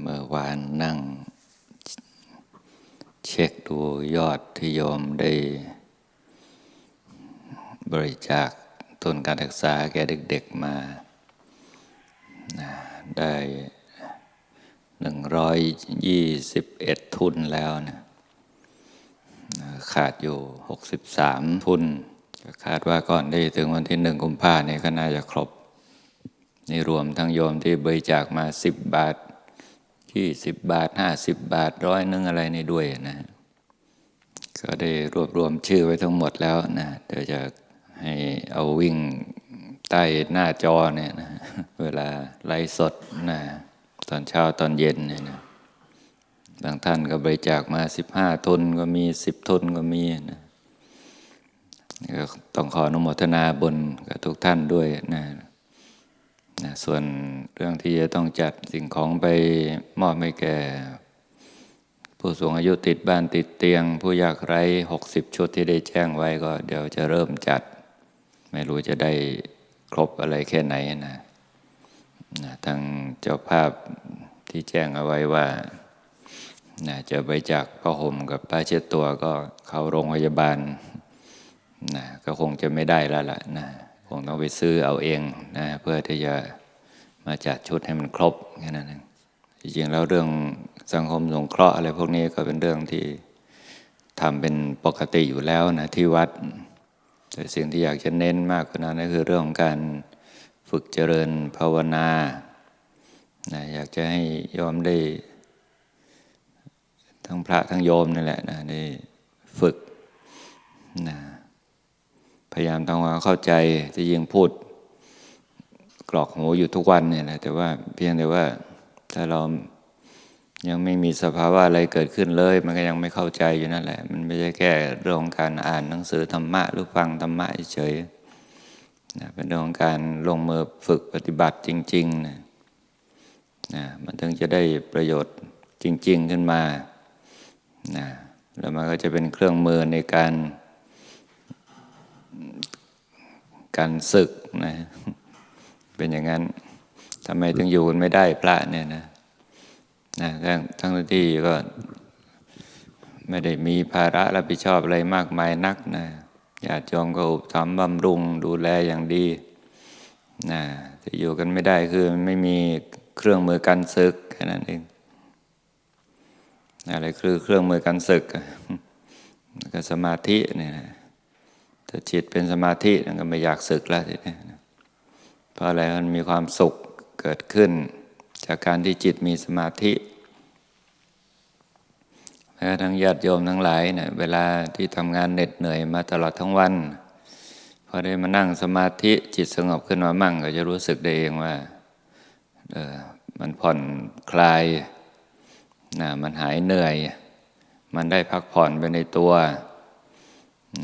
เมื่อวานนั่ง เช็คดูยอดที่โยมได้ บริจาคทุนการศึกษาแก่เด็กๆมา ได้หนึ่งร้อยยี่สิบเอ็ดทุนแล้วนะขาดอยู่หกสิบสามทุน คาดว่าก่อนได้ถึงวันที่หนึ่งกุมภาเนี่ยก็น่าจะครบ นี่รวมทั้งโยมที่บริจาคมาสิบบาท ยี่สิบบาทห้าสิบบาทร้อยนึงอะไรนี่ด้วยนะ ก็ได้รวบรวมชื่อไว้ทั้งหมดแล้วนะเดี๋ยวจะให้เอาวิ่งใต้หน้าจอเนี่ยนะเวลาไลฟ์สดนะตอนเช้าตอนเย็นเนี่ยนะบางท่านก็บริจาคมาสิบห้าทุนก็มีสิบทุนก็มีนะก็ต้องขออนุโมทนาบุญกับทุกท่านด้วยนะ นะส่วนเรื่องที่จะต้องจัดสิ่งของไปมอบให้แก่ ผู้สูงอายุติดบ้านติดเตียง ผู้ยากไร้หกสิบชุดที่ได้แจ้งไว้ก็เดี๋ยวจะเริ่มจัด ไม่รู้จะได้ครบอะไรแค่ไหนนะนะทางเจ้าภาพที่แจ้งเอาไว้ว่านะจะไปจากพระห่มกับผ้าเช็ดตัวก็เข้าโรงพยาบาลนะก็คงจะไม่ได้แล้วล่ะนะ งต้องไปซื้อเอาเองนะเพื่อที่จะมาจัดชุดให้มันครบแค่นั้นเองจริงๆแล้วเรื่องสังคมสงเคราะห์อะไรพวกนี้ก็เป็นเรื่องที่ทำเป็นปกติอยู่แล้วนะที่วัด แต่สิ่งที่อยากจะเน้นมากกว่านั้นก็คือเรื่องของการฝึกเจริญภาวนานะอยากจะให้ยอมได้ ทั้งพระทั้งโยมนี่แหละนะได้ฝึกนะ พยายามทำความเข้าใจที่ยิงพูดกรอกหูอยู่ทุกวันเนี่ยนะแต่ว่าเพียงแต่ว่าถ้าเรายังไม่มีสภาวะอะไรเกิดขึ้นเลย มันก็ยังไม่เข้าใจอยู่นั่นแหละ มันไม่ใช่แค่เรื่องของการอ่านหนังสือธรรมะหรือฟังธรรมะเฉยนะเป็นเรื่องของการลงมือฝึกปฏิบัติจริงๆนะนะมันถึงจะได้ประโยชน์จริง ๆขึ้นมานะแล้วมันก็จะเป็นเครื่องมือในการ การศึกนะเป็นอย่างนั้นทำไมถึงอยู่กันไม่ได้พระเนี่ยนะนะทั้งทั้งที่ก็ไม่ได้มีภาระรับผิดชอบอะไรมากมายนักนะญาติโยมก็อุปถัมภ์บำรุงดูแลอย่างดีนะที่อยู่กันไม่ได้คือไม่มีเครื่องมือกันศึกแค่นั้นเองอะไรคือเครื่องมือกันศึกก็สมาธิเนี่ย ถ้าจิตเป็นสมาธินั่นก็ไม่อยากศึกแล้วทีนี้เพราะอะไรมันมีความสุขเกิดขึ้น จากการที่จิตมีสมาธิแม้ทั้งญาติโยมทั้งหลายเนะี่ยเวลาที่ทำงานเหน็ดเหนื่อยมาตลอดทั้งวันพอได้มานั่งสมาธิจิตสงบขึ้นมามั่ง ก็จะรู้สึกได้เองว่าเออมันผ่อนคลายนะมันหายเหนื่อย มันได้พักผ่อนไปในตัว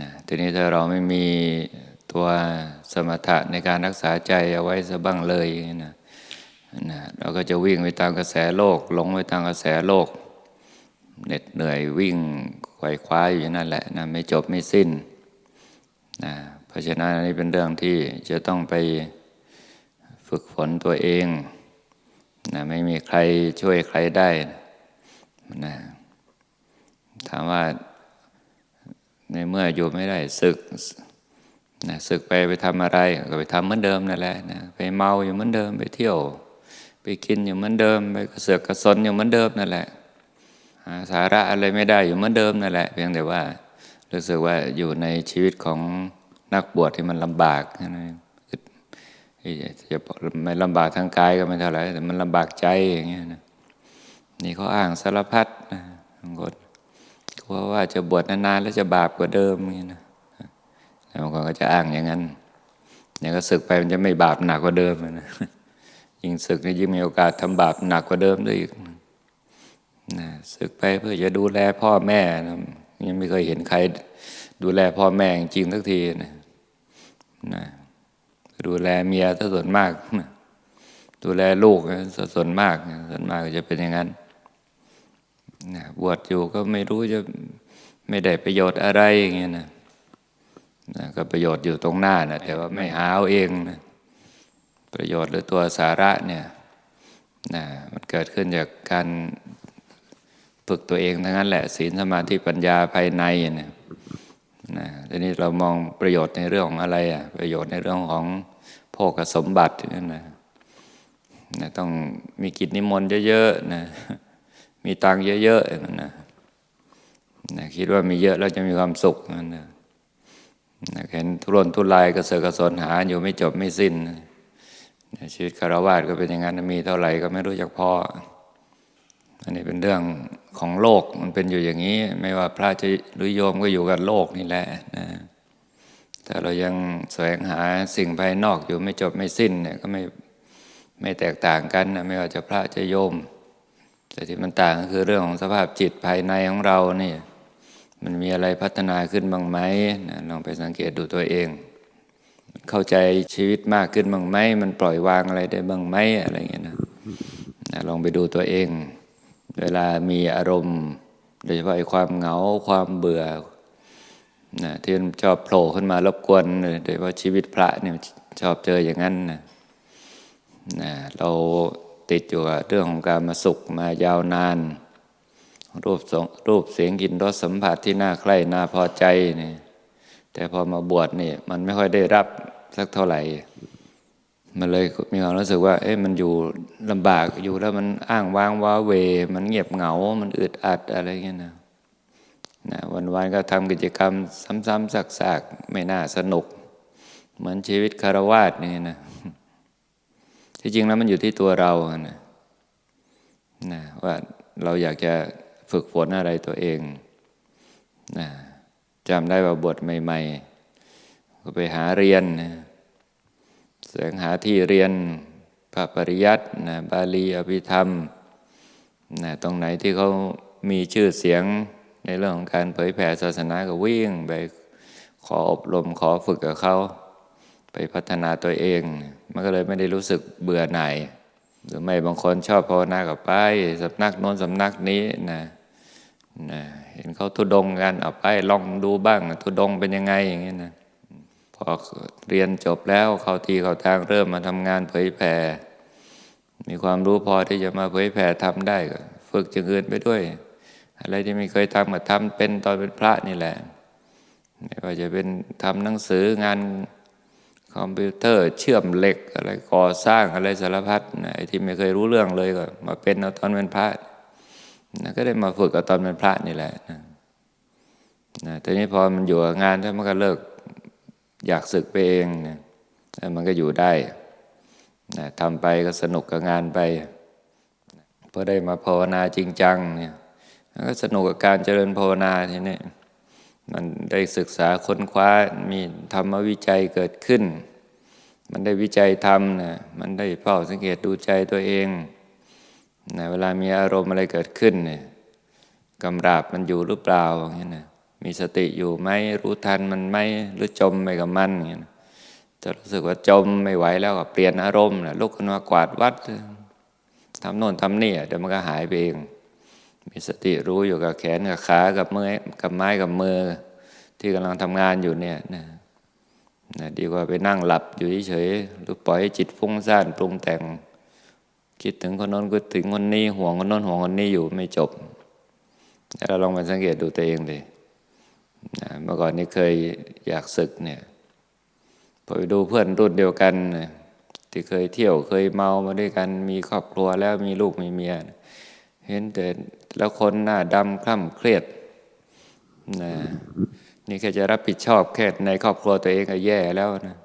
นะทีนี้ถ้าเราไม่มีตัวสมถะในการรักษาใจเอาไว้ซะบ้างเลยนะนะเราก็จะวิ่งไปตามกระแสโลกหลงไปตามกระแสโลกเหน็ดเหนื่อยวิ่งไขว่คว้าอยู่นั่นแหละนะไม่จบไม่สิ้นนะเพราะฉะนั้นอันนี้เป็นเรื่องที่จะต้องไปฝึกฝนตัวเองนะไม่มีใครช่วยใครได้นะถามว่า ในเมื่ออยู่ไม่ได้ศึกนะศึกไปไปทำอะไรก็ไปทำเหมือนเดิมนั่นแหละนะไปเมาอยู่เหมือนเดิมไปเที่ยว ไปกินอยู่เหมือนเดิม ไปกระเสือกกระสนอยู่เหมือนเดิมนั่นแหละหาสาระอะไรไม่ได้อยู่เหมือนเดิมนั่นแหละ เพียงแต่ว่ารู้สึกว่าอยู่ในชีวิตของนักบวชที่มันลำบากนะจะไม่ลำบากทางกายก็ไม่เท่าไหร่แต่มันลำบากใจอย่างเงี้ยนะนี่เขาอ้างสารพัดนะบางคนก ลัวว่าจะบวชนานๆแล้วจะบาปกว่าเดิมอย่างนี้นะบางคนก็จะอ้างอย่างนั้นอย่างก็ศึกไปมันจะไม่บาปหนักกว่าเดิมนะยิ่งศึกนี่ยิ่งมีโอกาสทำบาปหนักกว่าเดิมด้วยอีกนะศึกไปเพื่อจะดูแลพ่อแม่นะยังไม่เคยเห็นใคร ดูแลพ่อแม่จริงทักทีนะนะดูแลเมียถ้าส่วนมากนะดูแลลูกส่วนมากส่วนมากจะเป็นอย่างนั้น นะบวชอยู่ก็ไม่รู้จะไม่ได้ประโยชน์อะไรอย่างเงี้ยนะนะก็ประโยชน์อยู่ตรงหน้านะแต่ว่าไม่หาเอาเองนะประโยชน์หรือตัวสาระเนี่ยนะมันเกิดขึ้นจากการฝึกตัวเองทั้งนั้นแหละศีลสมาธิปัญญาภายในเนี่ยนะทีนี้เรามองประโยชน์ในเรื่องของอะไรอะประโยชน์ในเรื่องของโภคสมบัตินั่นนะนะต้องมีกิจนิมนต์เยอะๆนะ มีตังค์เยอะๆอย่างนั้นนะนะคิดว่ามีเยอะแล้วจะมีความสุขนั่นนะนะเห็นทุรนทุรายกระเสือกกระสนหาอยู่ไม่จบไม่สิ้นนะชีวิตคารวะก็เป็นอย่างนั้นมีเท่าไหร่ก็ไม่รู้จักพออันนี้เป็นเรื่องของโลกมันเป็นอยู่อย่างนี้ ไม่ว่าพระจะหรือโยมก็อยู่กับโลกนี่แหละนะแต่เรายังแสวงหาสิ่งภายนอกอยู่ไม่จบไม่สิ้นเนี่ยก็ไม่ไม่แตกต่างกันนะไม่ว่าจะพระจะโยม แต่ที่มันต่างก็คือเรื่องของสภาพจิตภายในของเราเนี่ย มันมีอะไรพัฒนาขึ้นบ้างไหมนะลองไปสังเกตดูตัวเอง เข้าใจชีวิตมากขึ้นบ้างไหมมันปล่อยวางอะไรได้บ้างไหมอะไรเงี้ยนะนะลองไปดูตัวเอง เวลามีอารมณ์ โดยเฉพาะไอ้ความเหงาความเบื่อนะที่มันชอบโผล่ขึ้นมารบกวนโดยเฉพาะชีวิตพระเนี่ยชอบเจออย่างนั้นนะนะเรา ติดอยู่กับเรื่องของการมาสุขมายาวนาน รูปสงรูปเสียงกลิ่นรสสัมผัสที่น่าใคร่น่าพอใจนี่แต่พอมาบวชนี่มันไม่ค่อยได้รับสักเท่าไหร่ มันเลยมีความรู้สึกว่า เอ๊ะมันอยู่ลำบากอยู่แล้วมันอ้างว้างว้าเว มันเงียบเหงา มันอึดอัดอะไรเงี้ยนะนะวันๆก็ทำกิจกรรมซ้ำๆซักๆ ไม่น่าสนุก เหมือนชีวิตคารวาสนี่นะ ที่จริงแล้วมันอยู่ที่ตัวเรานะนะว่าเราอยากจะฝึกฝนอะไรตัวเองนะจำได้ว่าบทใหม่ ๆ ก็ไปหาเรียนนะแสวงหาที่เรียนพระปริยัตินะบาลีอภิธรรมนะตรงไหนที่เขามีชื่อเสียงในเรื่องของการเผยแผ่ศาสนาก็วิ่งไปขออบรมขอฝึกกับเขา ไปพัฒนาตัวเอง มันก็เลยไม่ได้รู้สึกเบื่อหน่ายหรือไม่บางคนชอบภาวนากับไปสำนักโน้นสำนักนี้นะนะเห็นเขาทุดงกันเอาไปลองดูบ้างทุดงเป็นยังไงอย่างนี้นะพอเรียนจบแล้วเข้าทีเข้าทางเริ่มมาทำงานเผยแผ่ มีความรู้พอที่จะมาเผยแผ่ทำได้ก็ฝึกจึงอื่นไปด้วย อะไรที่ไม่เคยทำก็ทำเป็นตอนเป็นพระนี่แหละไม่ว่าจะเป็นทำหนังสืองาน คอมพิวเตอร์เชื่อมเหล็กอะไรก่อสร้างอะไรสารพัดนะไอ้ที่ไม่เคยรู้เรื่องเลยก็ มาเป็นเอาตอนเป็นพระนะก็ได้มาฝึกเอาตอนเป็นพระนี่แหละนะนะแต่นี้พอมันอยู่งานถ้ามันก็เลิกอยากศึกไปเองนะมันก็อยู่ได้นะทำไปก็สนุกกับงานไปพอได้มาภาวนาจริงจังเนี่ยก็สนุกกับการเจริญภาวนาทีนี้มันได้ศึกษาค้นคว้ามีธรรมวิจัยเกิดขึ้น มันได้วิจัยธรรมนะมันได้เฝ้าสังเกตดูใจตัวเองนะเวลามีอารมณ์อะไรเกิดขึ้นเนี่ยกำราบมันอยู่หรือเปล่าอย่างเงี้ยนะมีสติอยู่ไหมรู้ทันมันไหมหรือจมไปกับมันอย่างเงี้ยนะจะรู้สึกว่าจมไม่ไหวแล้วก็เปลี่ยนอารมณ์นะลุกขึ้นมากวาดวัดทำโน่นทำนี่เดี๋ยวมันก็หายไปเอง มีสติรู้อยู่กับแขนกับขากับมือกับไม้กับมือ ที่กำลังทำงานอยู่เนี่ยนะ นะดีกว่าไปนั่งหลับอยู่เฉยๆหรือปล่อยให้จิตฟุ้งซ่านปรุงแต่ง คิดถึงคนนั้นคิดถึงคนนี้ห่วงคนนั้นห่วงคนนี้อยู่ไม่จบเราลองมาสังเกตดูตัวเองเลยนะเมื่อก่อนนี้เคยอยากศึกเนี่ยพอไปดูเพื่อนรุ่นเดียวกันที่เคยเที่ยวเคยเมามาด้วยกันมีครอบครัวแล้วมีลูกมีเมีย เห็นแต่แล้วคนหน้าดำคล่ำเครียดนะ นี่แค่จะรับผิดชอบแค่ในครอบครัวตัวเองก็แย่แล้วนะ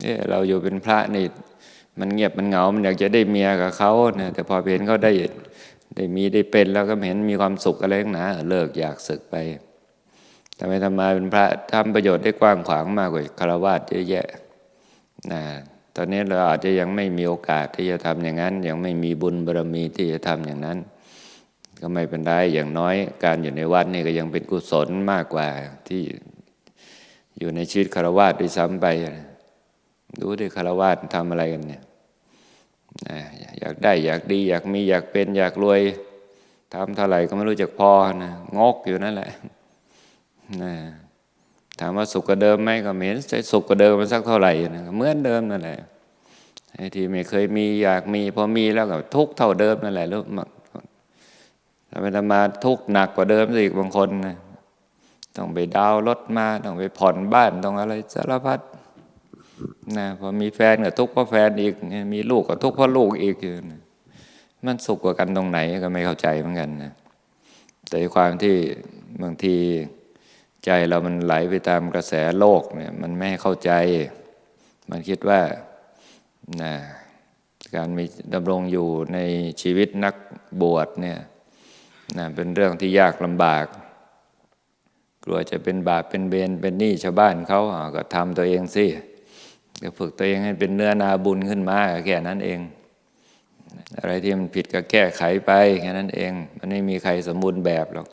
เนี่ยเราอยู่เป็นพระนี่มันเงียบมันเหงา มันอยากจะได้เมียกับเขานะแต่พอเห็นเขาได้ได้มีได้เป็นแล้วก็เห็นมีความสุขอะไรหนาเลิกอยากศึกไปทำไมทำมาเป็นพระทำประโยชน์ได้กว้างขวางมากกว่าคารวะเยอะแยะนะตอนนี้เราอาจจะยังไม่มีโอกาสที่จะทำอย่างนั้น ยังไม่มีบุญบารมีที่จะทำอย่างนั้น ก็ไม่เป็นไรอย่างน้อยการอยู่ในวัดนี่ก็ยังเป็นกุศลมากกว่าที่อยู่ในชีวิตคารวะด้วยซ้ำไป ดูดิคารวะทำอะไรกันเนี่ยอยากได้อยากดี อยากมีอยากเป็นอยากรวยทำเท่าไหร่ก็ไม่รู้จักพอนะงกอยู่นั่นแหละนะถามว่าสุขกว่าเดิมไหมก็เหม็นใสุขกว่าเดิมมันสักเท่าไหร่นะเหมือนเดิมนั่นแหละไอ้ที่ไม่เคยมีอยากมีพอมีแล้วก็ทุกเท่าเดิมนั่นแหละแล้ว ถ้าไปทำมาทุกข์หนักกว่าเดิมอีกบางคนนะต้องไปดาวรถมา ต้องไปผ่อนบ้านต้องอะไรสารพัดนะพอมีแฟนก็ทุกข์เพราะแฟนอีก มีลูกก็ทุกข์เพราะลูกอีกมันสุขกว่ากันตรงไหนก็ไม่เข้าใจเหมือนกันนะแต่ความที่บางทีใจเรามันไหลไปตามกระแสโลกเนี่ยมันไม่เข้าใจ มันคิดว่านะการมีดำรงอยู่ในชีวิตนักบวชเนี่ย นะเป็นเรื่องที่ยากลำบาก กลัวจะเป็นบาปเป็นเบนเป็นหนี้ชาวบ้านเขาก็ทำตัวเองสิก็ฝึกตัวเองให้เป็นเนื้อนาบุญขึ้นมาแค่นั้นเอง อะไรที่มันผิดก็แก้ไขไปแค่นั้นเอง มันไม่มีใครสมบูรณ์แบบหรอก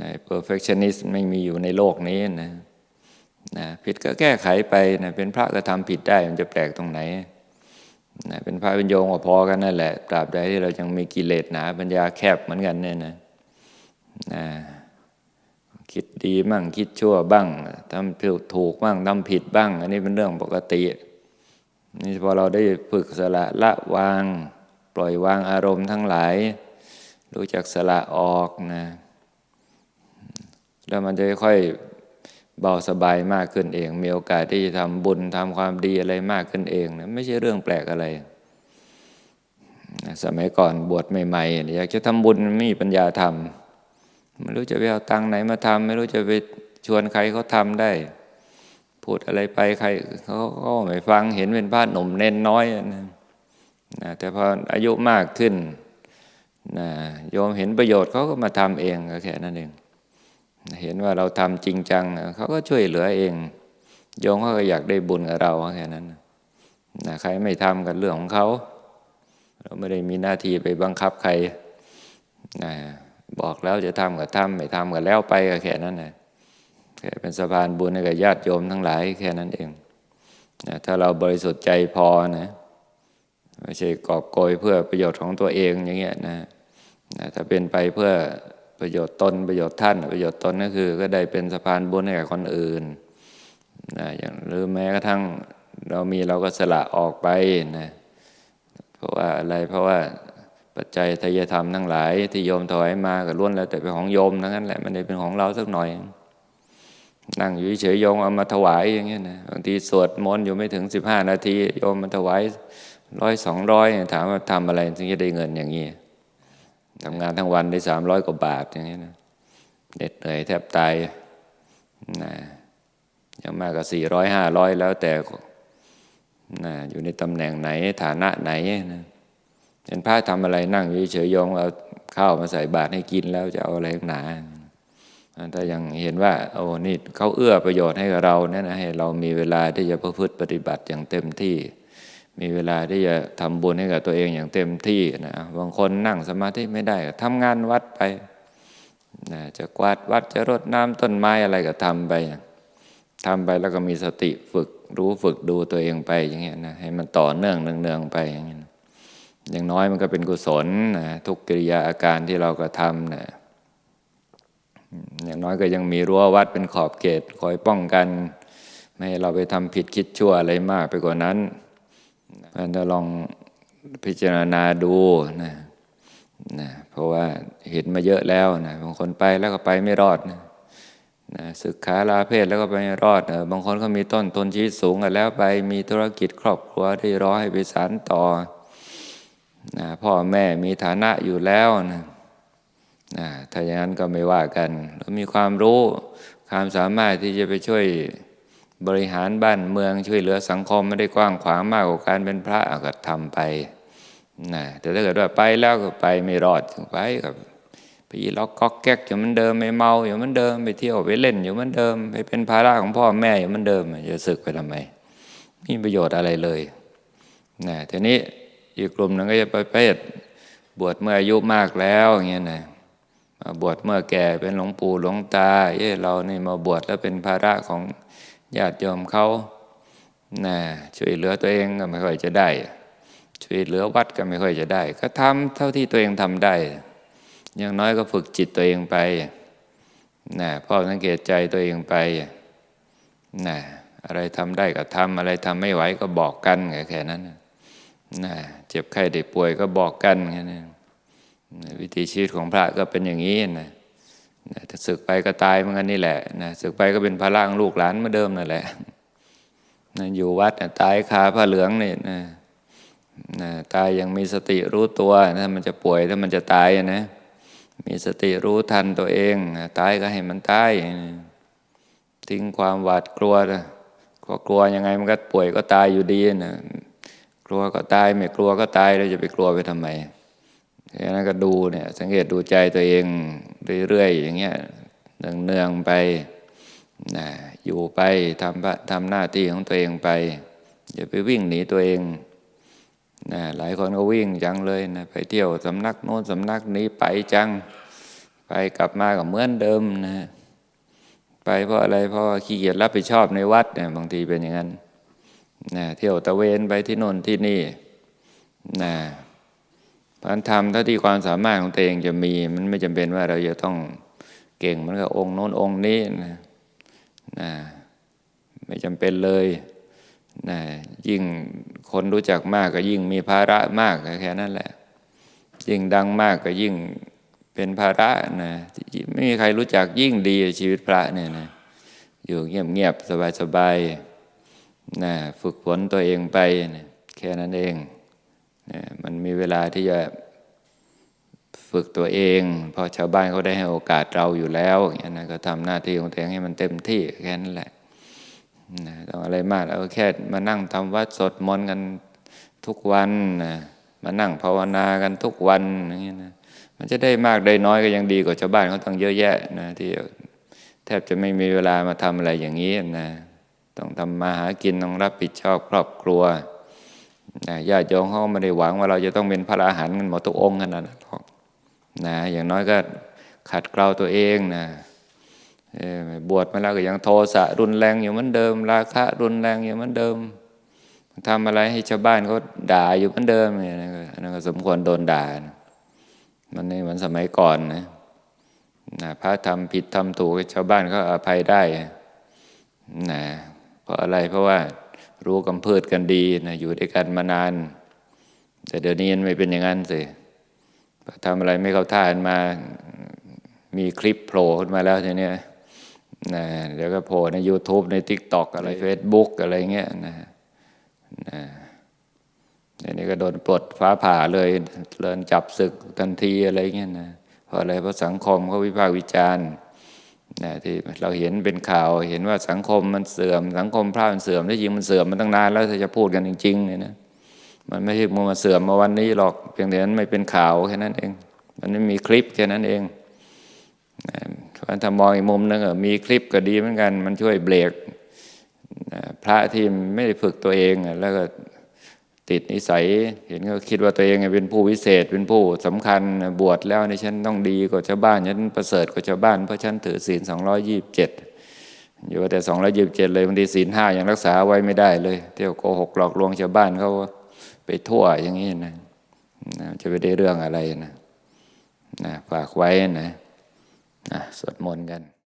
นะ perfectionist ไม่มีอยู่ในโลกนี้นะนะผิดก็แก้ไขไปนะเป็นพระก็ทำผิดได้มันจะแปลกตรงไหน นะเป็นพระเป็นโยงก็พอกันนั่นแหละตราบใดที่เรายังมีกิเลสหนาปัญญาแคบเหมือนกันเนี่ยนะนะคิดดีบ้างคิดชั่วบ้างทำผิดถูกบ้างทำผิดบ้าง อันนี้เป็นเรื่องปกตินี่พอเราได้ฝึกสละละวาง ปล่อยวางอารมณ์ทั้งหลาย รู้จักสละออกนะแล้วมันจะค่อย เบาสบายมากขึ้นเอง มีโอกาสที่จะทำบุญทำความดีอะไรมากขึ้นเองนะไม่ใช่เรื่องแปลกอะไร สมัยก่อนบวชใหม่ๆอยากจะทำบุญไม่มีปัญญาทำไม่รู้จะไปเอาตังไหนมาทำไม่รู้จะไปชวนใครเขาทำได้ พูดอะไรไปใครเขาก็ไม่ฟังเห็นเป็นพระหนุ่มเน้นน้อยนะนะแต่พออายุมากขึ้นนะโยมเห็นประโยชน์เขาก็มาทำเองก็แค่นั้นเอง เห็นว่าเราทำจริงจังเขาก็ช่วยเหลือเองโยมเขาก็อยากได้บุญกับเราแค่นั้นนะใครไม่ทำกันเรื่องของเขาเราไม่ได้มีหน้าที่ไปบังคับใครนะบอกแล้วจะทำก็ทำไม่ทำก็แล้วไปก็แค่นั้นนะแค่เป็นสะพานบุญให้กับญาติโยมทั้งหลายแค่นั้นเองนะถ้าเราบริสุทธิ์ใจพอนะไม่ใช่กอบโกยเพื่อประโยชน์ของตัวเองอย่างเงี้ยนะนะถ้าเป็นไปเพื่อ ประโยชน์ตนประโยชน์ท่าน ประโยชน์ตนก็คือ ก็ได้เป็นสะพานบุญให้กับคนอื่นนะอย่างหรือแม้กระทั่งเรามีเราก็สละออกไปนะเพราะว่าอะไรเพราะว่าปัจจัยทายธรรมทั้งหลาย ที่โยมถวายมาก็ล้วนแล้วแต่เป็นของโยมทั้งนั้นแหละมันได้เป็นของเราสักหน่อย นั่งอยู่เฉยๆโยมเอามาถวายอย่างเงี้ยนะบางทีสวดมนต์อยู่ไม่ถึงสิบห้านาทีโยมมาถวายร้อยสองร้อยถามว่าทำอะไรถึงจะได้เงินอย่างนี้ย ทำงานทั้งวันได้สามร้อยกว่าบาทอย่างนี้นะเด็ดเหนื่อยแทบตายนะยังมากกว่าสี่ร้อยห้าร้อยแล้วแต่นะอยู่ในตำแหน่งไหนฐานะไหนนะเป็นพระทำอะไรนั่งอยู่เฉยๆโยมเอาข้าวมาใส่บาตรให้กินแล้วจะเอาอะไรหนาถ้ายังเห็นว่า โอ้นี่เขาเอื้อประโยชน์ให้กับเราเนี่ยนะให้เรามีเวลาที่จะประพฤติปฏิบัติอย่างเต็มที่ มีเวลาที่จะทำบุญให้กับตัวเองอย่างเต็มที่นะบางคนนั่งสมาธิไม่ได้ก็ทำงานวัดไปนะจะกวาดวัดจะรดน้ำต้นไม้อะไรก็ทำไปทำไปแล้วก็มีสติฝึกรู้ฝึกดูตัวเองไปอย่างเงี้ยนะให้มันต่อเนื่องเนืองๆไปอย่างเงี้ยอย่างน้อยมันก็เป็นกุศลนะทุกกิริยาอาการที่เรากระทำนะอย่างน้อยก็ยังมีรั้ววัดเป็นขอบเขตคอยป้องกัน ไม่ให้เราไปทำผิดคิดชั่วอะไรมากไปกว่านั้น มันจะลองพิจารณาดูนะนะเพราะว่าเห็นมาเยอะแล้วนะบางคนไปแล้วก็ไปไม่รอดนะนะศึกษาลาเพศแล้วก็ไปไม่รอดนะบางคนก็มีต้นตนชีวิตสูงกันแล้วไปมีธุรกิจครอบครัวที่รอให้ไปสานต่อนะพ่อแม่มีฐานะอยู่แล้วนะนะถ้าอย่างนั้นก็ไม่ว่ากันเรามีความรู้ความสามารถที่จะไปช่วย บริหารบ้านเมืองช่วยเหลือสังคมไม่ได้กว้างขวางมากกว่าการเป็นพระก็ทำไปนะแต่ถ้าเกิดว่าไปแล้วก็ไปไม่รอดไปกับไปล็อกก๊อกแก๊กอยู่เหมือนเดิมไม่เมาอยู่เหมือนเดิมไปเที่ยวไปเล่นอยู่เหมือนเดิมไปเป็นภาระของพ่อแม่อยู่เหมือนเดิมจะศึกไปทำไมมีประโยชน์อะไรเลยนะทีนี้อีกกลุ่มหนึ่งก็จะไปเพศบวชเมื่ออายุมากแล้วอย่างเงี้ยนะมาบวชเมื่อแก่เป็นหลวงปู่หลวงตาเอ้เรานี่มาบวชแล้วเป็นภาระของ ญาติโยมเขานะช่วยเหลือตัวเองก็ไม่ค่อยจะได้ ช่วยเหลือวัดก็ไม่ค่อยจะได้ ก็ทำเท่าที่ตัวเองทำได้ อย่างน้อยก็ฝึกจิตตัวเองไปนะพ่อสังเกตใจตัวเองไปนะอะไรทำได้ก็ทำอะไรทำไม่ไหวก็บอกกันแค่นั้นนะนะเจ็บไข้ได้ป่วยก็บอกกันแค่นั้นวิถีชีวิตของพระก็เป็นอย่างนี้นะ นะถ้าศึกไปก็ตายเหมือนกันนี่แหละนะศึกไปก็เป็นภาระของลูกหลานเหมือนเดิมนั่นแหละนะอยู่วัดนะตายคาผ้าเหลืองนี่นะนะตายยังมีสติรู้ตัวถ้ามันจะป่วยถ้ามันจะตายนะมีสติรู้ทันตัวเองนะตายก็ให้มันตายนะทิ้งความหวาดกลัวนะกลัวกลัวยังไงมันก็ป่วยก็ตายอยู่ดีนะกลัวก็ตายไม่กลัวก็ตายเราจะไปกลัวไปทำไม ดังนั้นก็ดูเนี่ยสังเกตดูใจตัวเองเรื่อยๆอย่างเงี้ยเนืองๆไปนะอยู่ไปทำพระทำหน้าที่ของตัวเองไป อย่าไปวิ่งหนีตัวเองนะหลายคนก็วิ่งจังเลยนะไปเที่ยวสำนักโน้นสำนักนี้ไปจัง ไปกลับมาก็เหมือนเดิมนะไปเพราะอะไรเพราะขี้เกียจรับผิดชอบในวัดเนี่ยบางทีเป็นอย่างนั้นนะเที่ยวตะเวนไปที่โน่นที่นี่นะ พันธรรมเท่าที่ความสามารถของตัวเองจะมี มันไม่จำเป็นว่าเราจะต้องเก่งเหมันก็องค์โน้นองค์นี้นะนะไม่จำเป็นเลยนะยิ่งคนรู้จักมากก็ยิ่งมีภาระมากแค่นั้นแหละ ยิ่งดังมากก็ยิ่งเป็นภาระนะไม่มีใครรู้จักยิ่งดีชีวิตพระเนี่ยนะอยู่เงียบๆสบายๆนะฝึกฝนตัวเองไปนะแค่นั้นเอง นะมันมีเวลาที่จะฝึกตัวเองเพราะชาวบ้านเขาได้ให้โอกาสเราอยู่แล้วอย่างนี้นะก็ทำหน้าที่ของตัวเองให้มันเต็มที่แค่นั้นแหละนะต้องอะไรมากเราแค่มานั่งทำวัดสดมนกันทุกวันนะมานั่งภาวนากันทุกวันอย่างนี้นะมันจะได้มากได้น้อยก็ยังดีกว่าชาวบ้านเขาต้องเยอะแยะนะที่แทบจะไม่มีเวลามาทำอะไรอย่างนี้นะต้องทำมาหากินต้องรับผิดชอบครอบครัว นะญาติโยมเขาไม่ได้หวังว่าเราจะต้องเป็นพระอรหันต์กันหมดทุกองค์ขนาดนั้นหรอกนะอย่างน้อยก็ขัดเกลาตัวเองนะบวชมาแล้วก็ยังโทสะรุนแรงอยู่เหมือนเดิม ราคะรุนแรงอยู่เหมือนเดิมทำอะไรให้ชาวบ้านเขาด่าอยู่เหมือนเดิมเนี่ยนั่นก็สมควรโดนด่านะมันไม่เหมือนสมัยก่อนนะนะพระทำผิดทำถูกชาวบ้านเขาอภัยได้นะเพราะอะไรเพราะว่า รู้กำเพิดกันดีนะอยู่ด้วยกันมานาน แต่เดี๋ยวนี้มันไม่เป็นอย่างนั้นสิทำอะไรไม่เข้าท่านมา มีคลิปโผล่ขึ้นมาแล้วทีเนี้ยนะเดี๋ยวก็โผล่ใน YouTube ใน TikTok อะไร Facebook อะไรเงี้ยนะนะอันนี้ก็โดนปลดฟ้าผ่าเลยเลินจับศึกทันทีอะไรเงี้ยนะเพราะอะไรเพราะสังคมเขาวิพากษ์วิจารณ์ นะที่เราเห็นเป็นข่าวเห็นว่าสังคมมันเสื่อม สังคมพระมันเสื่อมที่จริงมันเสื่อมมาตั้งนานแล้วถ้าจะพูดกันจริงๆเนี่ยนะมันไม่ใช่มัวมาเสื่อมมาวันนี้หรอกเพียงแต่นั้นไม่เป็นข่าวแค่นั้นเอง มันไม่มีคลิปแค่นั้นเองถ้ามองอีกมุมนึงมีคลิปก็ดีเหมือนกัน มันช่วยเบรกพระที่ไม่ได้ฝึกตัวเองแล้วก็ ติดนิสัย เห็นก็คิดว่าตัวเองเป็นผู้วิเศษเป็นผู้สำคัญบวชแล้วในฉันต้องดีกว่าชาวบ้านฉันประเสริฐกว่าชาวบ้านเพราะฉันถือศีลสองร้อยยี่สิบเจ็ดอยู่แต่สองร้อยี่สิบเจ็ดเลยบางทีศีลห้ายังรักษาไว้ไม่ได้เลย เที่ยวโกหกหลอกลวงชาวบ้านเขาไปทั่วอย่างนี้นะจะไปได้เรื่องอะไรนะนะฝากไว้นะนะสวดมนต์กัน